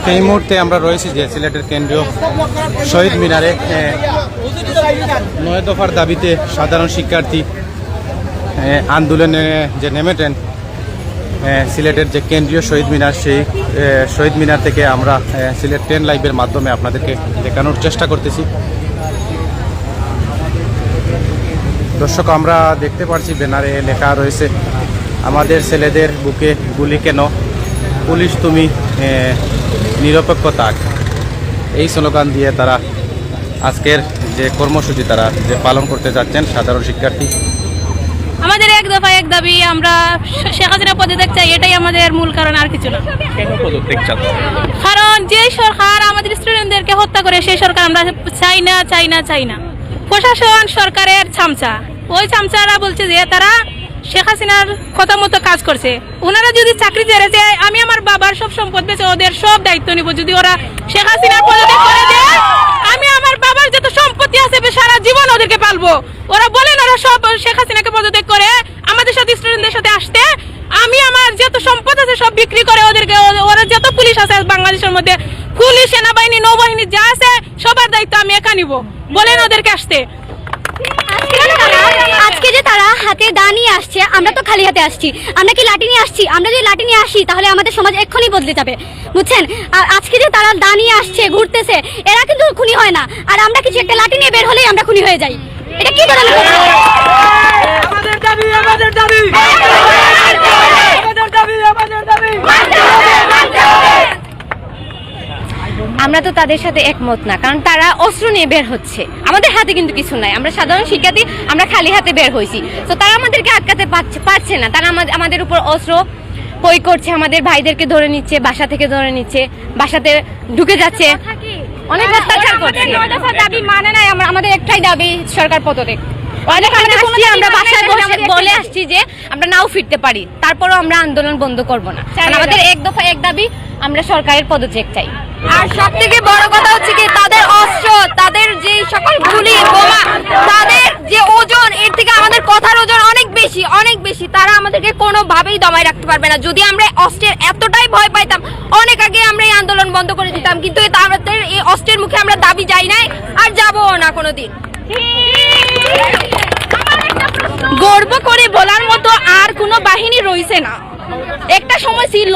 দর্শক এই মুহূর্তে আমরা রয়েছি যে সিলেটের কেন্দ্রীয় শহীদ মিনারে নয় দফার দাবিতে সাধারণ শিক্ষার্থী আন্দোলনে যে নেমেটেন সিলেটের যে কেন্দ্রীয় শহীদ মিনার, সেই শহীদ মিনার থেকে আমরা সিলেট ট্রেন লাইভের মাধ্যমে আপনাদেরকে দেখানোর চেষ্টা করতেছি। দর্শক, আমরা দেখতে পারছি ব্যানারে লেখা রয়েছে, আমাদের ছেলেদের বুকে গুলি কেন? পুলিশ তুমি নিরপেক্ষ থাক এই স্লোগান দিয়ে তারা আজকের যে কর্মসূচি তারা যে পালন করতে যাচ্ছেন সাধারণ শিক্ষার্থী। আমাদের এক দফা এক দাবি আমরা শেখ হাসিনা পদত্যাগ চাই এটাই আমাদের মূল কারণ আর কিছু না। কেন পদত্যাগ কারণ যে সরকার আমাদের স্টুডেন্টদেরকে হত্যা করে সেই সরকার আমরা চাই না চাই না চাই না। প্রশাসন সরকারের চামচা। ওই চামচারা বলছে যে তারা শেখ হাসিনার কথা মতো কাজ করছে। ওনারা যদি চাকরি ছেড়ে যায় আমি আমার বাবার সব সম্পদ বেঁচে ওদের সব দায়িত্ব নিব। যদি ওরা শেখ হাসিনার পদত্যাগ করে দেয়, আমি আমার বাবার যত সম্পত্তি আছে সারা জীবন ওদেরকে পালবো। ওরা বলেন, ওরা সব শেখ হাসিনাকে পদত্যাগ করে আমাদের সাথে স্টুডেন্টদের সাথে আসতে, আমি আমার যত সম্পদ আছে, সব বিক্রি করে ওদেরকে, ওরা যত পুলিশ আছে বাংলাদেশের মধ্যে, পুলিশ, সেনাবাহিনী, নৌবাহিনী যা আছে, সবার দায়িত্ব আমি একা নিব। বলেন ওদেরকে আসতে আজকে যে তারা- আজকে যে তারা হাতে দা নিয়ে আসছে আমরা তো খালি হাতে আসছি। আমরা কি লাঠি নিয়ে আসছি? আমরা যদি লাঠি নিয়ে আসি তাহলে আমাদের সমাজ এক্ষুনি বদলে যাবে। বুঝছেন? আর আজকে যে তারা দাঁড়িয়ে নিয়ে আসছে ঘুরতেছে এরা কিন্তু খুনি হয় না। আর আমরা কিছু একটা লাঠি নিয়ে বের হলেই আমরা খুনি হয়ে যাই। এটা কি কথা? আমাদের দাবি আমাদের দাবি। আমাদের দাবি আমাদের দাবি। আমরা তো তাদের সাথে একমত না কারণ তারা অস্ত্র নিয়ে বের হচ্ছে। আমাদের হাতে কিন্তু কিছু নাই। আমরা সাধারণ শিক্ষার্থী আমরা খালি হাতে বের হয়েছি তো তারা আমাদেরকে আটকাতে পারছে পারছে না। তারা আমাদের- উপর অস্ত্র কই করছে আমাদের ভাইদেরকে ধরে নিচ্ছে বাসা থেকে ধরে নিচ্ছে বাসাতে ঢুকে যাচ্ছে। অনেক অত্যাচার করছে। দাবি মানে নাই আমরা আমাদের একটাই দাবি সরকার পদত্যাগ অনেক আমরা আসছি, আমরা বাসায় বসে বলে আসছি যে আমরা নাও ফিরতে পারি। তারপরও আমরা আন্দোলন বন্ধ করব না। আমাদের এক দফা এক দাবি আমরা সরকারের পদত্যাগ চাই। আর সব থেকে বড় কথা হচ্ছে কি, তাদের অস্ত্র, তাদের যে সকল গুলি, বোমা, তাদের যে ওজন, এর থেকে আমাদের কথার ওজন অনেক বেশি অনেক বেশি। তারা আমাদেরকে কোনোভাবেই দমায় রাখতে পারবে না। যদি আমরা অস্ত্রের এতটাই ভয় পাইতাম, অনেক আগে আমরা এই আন্দোলন বন্ধ করে দিতাম, কিন্তু এই তা- আমাদের এই অস্ত্রের মুখে আমরা দাবি যাই নাই আর যাব না কোনো দিন গর্ব করে বলার মতো আর কোনো বাহিনী রয়েছে না। একটা সময় ছিল,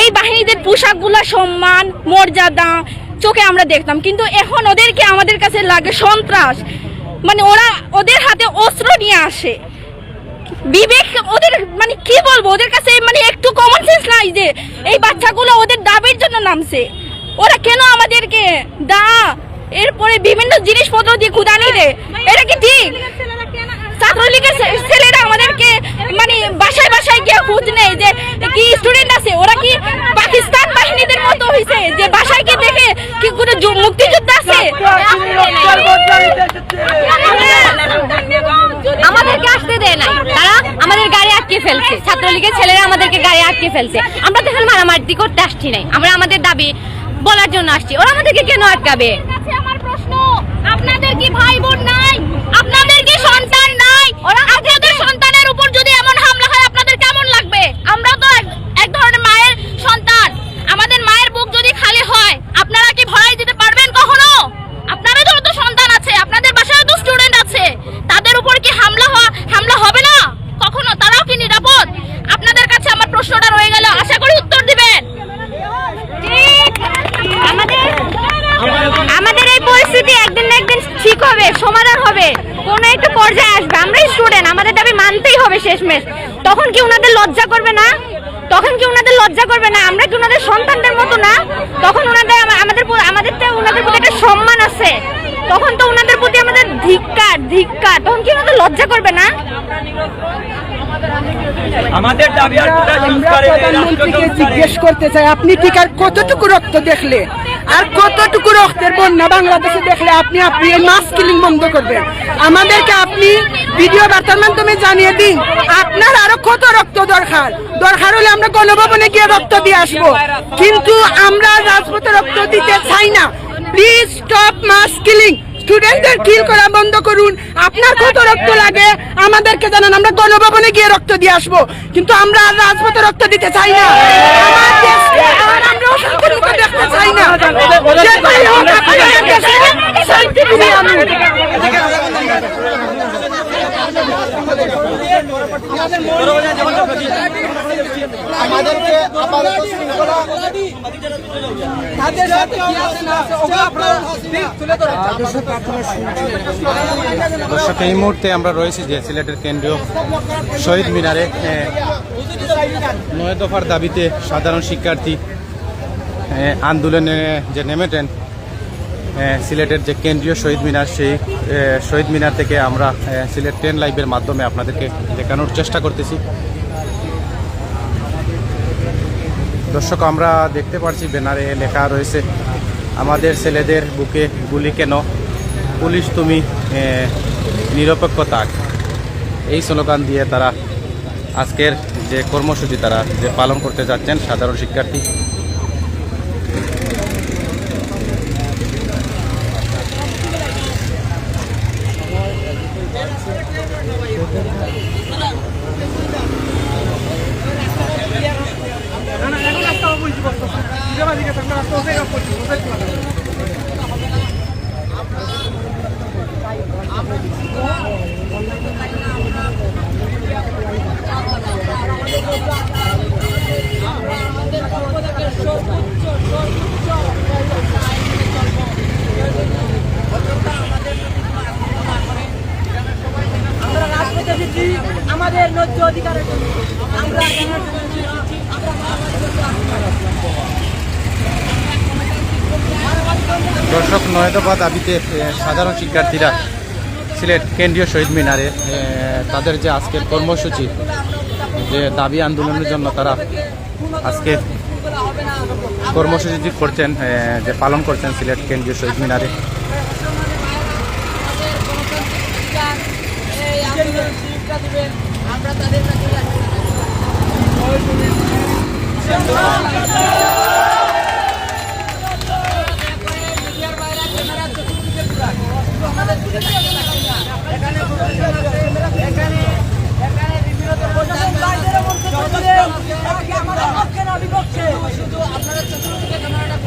এই বাহিনীদের পোশাকগুলো সম্মান, মর্যাদা চোখে আমরা দেখতাম। কিন্তু এখন ওদেরকে আমাদের কাছে লাগে সন্ত্রাস। মানে ওরা ওদের হাতে অস্ত্র নিয়ে আসে। বিবেক ওদের মানে কি বলব, ওদের কাছে মানে একটু কমন সেন্স নাই যে এই বাচ্চাগুলো ওদের দাবির জন্য নামছে। ওরা কেন আমাদেরকে দা, এরপরে বিভিন্ন জিনিসপত্র দিয়ে খুদানি দেয় এটা কি ঠিক? ছাত্রলীগের ছেলেরা আমাদেরকে মানে বাসায় বাসায় গিয়ে খোঁজ নেয় যে কি স্টুডেন্ট আছে? ওরা কি পাকিস্তান বাহিনীদের মতো হয়েছে যে বাসায় গিয়ে দেখে কি কোনো মুক্তিযোদ্ধা আছে? আমাদেরকে আসতে দেয় নাই। তারা আমাদের গাড়ি আটকে ফেলছে। ছাত্রলীগের ছেলেরা আমাদেরকে গাড়ি আটকে ফেলছে। আমরা তো মারামারি করতে আসছি নাই। আমরা আমাদের দাবি বলার জন্য আসছি। ওরা আমাদেরকে কেন আটকাবে? আপনাদের কি ভাই বোন নাই? আপনাদের কি নাই আপনাদের সন্তানের উপর যদি এমন হামলা হয়, আপনাদের কেমন লাগবে? আমরা তো এক- ধরনের মায়ের সন্তান। আমাদের মায়ের বুক যদি খালি হয়, আপনারা কি ভরাই দিতে পারবেন কখনো? আপনাদেরও তো সন্তান আছে, আপনাদের বাসায় তো স্টুডেন্ট আছে, তাদের উপর কি হামলা হামলা হবে না? কখনো? তারাও কি নিরাপদ? আপনাদের কাছে আমার প্রশ্নটা রয়ে গেল। আশা করি উত্তর দিবেন। আমাদের এই পরিস্থিতি একদিন না একদিন ঠিক হবে, সমাধান হবে। কোনো একটা পর্যায়ে আসবে। আমরাই স্টুডেন্ট আমাদের দাবি মানতেই হবে শেষমেশ। তখন কি ওনাদের লজ্জা করবে না? তখন কি ওনাদের লজ্জা করবে না? আমরা কি ওনাদের সন্তানদের মতো না? তখন ওনাদের আমাদের আমাদের তো ওনাদের প্রতি একটা সম্মান আছে। তখন তো ওনাদের প্রতি আমাদের ধিক্কার ধিক্কার। তখন কি ওনাদের লজ্জা করবে না? আমাদের দাবি আর কোটা সংস্কারে প্রধানমন্ত্রীকে জিজ্ঞেস করতে চাই আপনি ঠিক আর কতটুকু রক্ত দেখলে? আর কতটুকু রক্তের বন্যা বাংলাদেশে দেখলে আপনি আপনি এই কিলিং বন্ধ করবেন? আমাদেরকে আপনি ভিডিও বার্তার মাধ্যমে জানিয়ে দিন, আপনার আরও কত রক্ত দরকার? দরকার হলে আমরা গণভবনে গিয়ে রক্ত দিয়ে আসব। কিন্তু আমরা রাজপথে রক্ত দিতে চাই না। প্লিজ স্টপ মাস কিলিং স্টুডেন্টদের কিল করা বন্ধ করুন। আপনার কত রক্ত লাগে? আমাদেরকে জানান, আমরা গণভবনে গিয়ে রক্ত দিয়ে আসব। কিন্তু আমরা আর রাজপথে রক্ত দিতে চাই না। আপাতত শৃঙ্খলা তাদের সাথে কি আছে না আছে ওগুলো আপনারা তুলে ধরেন। দর্শক এই মুহূর্তে আমরা রয়েছি যে সিলেটের কেন্দ্রীয় শহীদ মিনারে নয় দফার দাবিতে সাধারণ শিক্ষার্থী আন্দোলনে যে নেমেটেন সিলেটের যে কেন্দ্রীয় শহীদ মিনার সেই শহীদ মিনার থেকে আমরা সিলেট ট্রেন লাইভের মাধ্যমে আপনাদেরকে দেখানোর চেষ্টা করতেছি। দর্শক, আমরা দেখতে পাচ্ছি ব্যানারে লেখা রয়েছে, আমাদের ছেলেদের বুকে গুলি কেন? পুলিশ তুমি নিরপেক্ষ থাক। এই স্লোগান দিয়ে তারা আজকের যে কর্মসূচি তারা যে পালন করতে যাচ্ছেন সাধারণ শিক্ষার্থী। আমরা দর্শক নয় দফা দাবিতে সাধারণ শিক্ষার্থীরা সিলেট কেন্দ্রীয় শহীদ মিনারে তাদের যে আজকের কর্মসূচি, যে দাবি আন্দোলনের জন্য তারা আজকে কর্মসূচি করছেন যে পালন করছেন সিলেট কেন্দ্রীয় শহীদ মিনারে।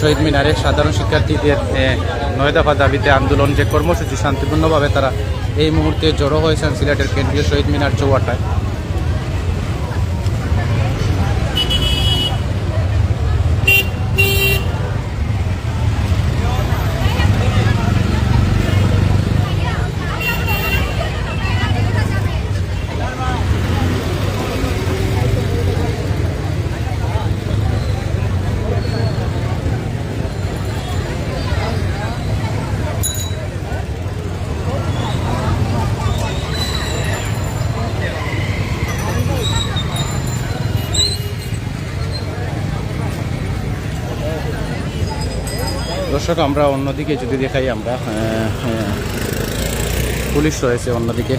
শহীদ মিনারে সাধারণ শিক্ষার্থীদের নয় দফা দাবিতে আন্দোলন যে কর্মসূচি শান্তিপূর্ণভাবে তারা এই মুহূর্তে জড়ো হয়েছেন সিলেটের কেন্দ্রীয় শহীদ মিনার চৌয়াটায়। দর্শক আমরা অন্যদিকে যদি দেখাই আমরা পুলিশ রয়েছে অন্যদিকে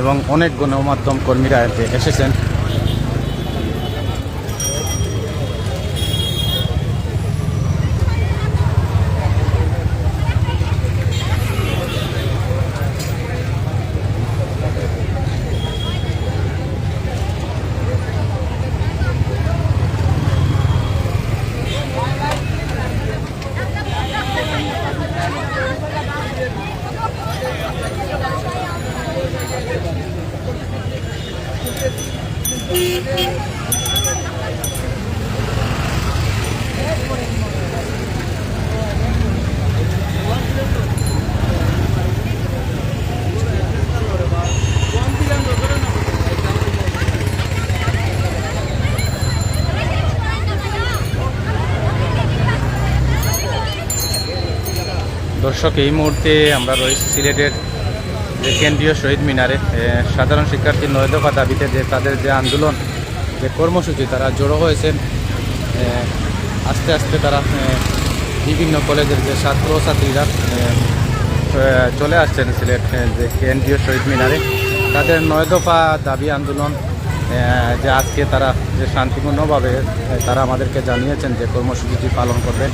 এবং অনেক গণমাধ্যম কর্মীরা এসেছেন। দর্শক এই মুহূর্তে আমরা রয়েছি সিলেটের যে কেন্দ্রীয় শহীদ মিনারে। সাধারণ শিক্ষার্থী নয় দফা দাবিতে যে তাদের যে আন্দোলন যে কর্মসূচি তারা জড়ো হয়েছেন। আস্তে আস্তে তারা বিভিন্ন কলেজের যে ছাত্র ছাত্রীরা এ, এ, চলে আসছেন সিলেট যে কেন্দ্রীয় শহীদ মিনারে। তাদের নয় দফা দাবি আন্দোলন যে আজকে তারা যে শান্তিপূর্ণভাবে তারা আমাদেরকে জানিয়েছেন যে কর্মসূচিটি পালন করবেন।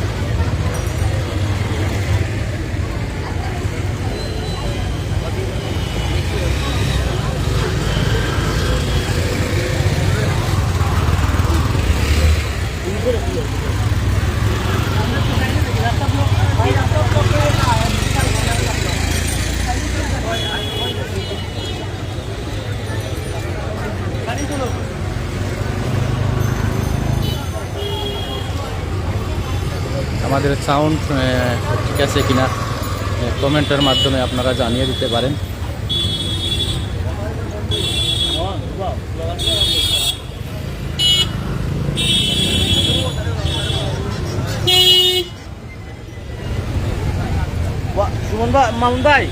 আমাদের সাউন্ড ঠিক আছে কিনা কমেন্টের মাধ্যমে আপনারা জানিয়ে দিতে পারেন। সুমন ভাই, মামুন ভাই।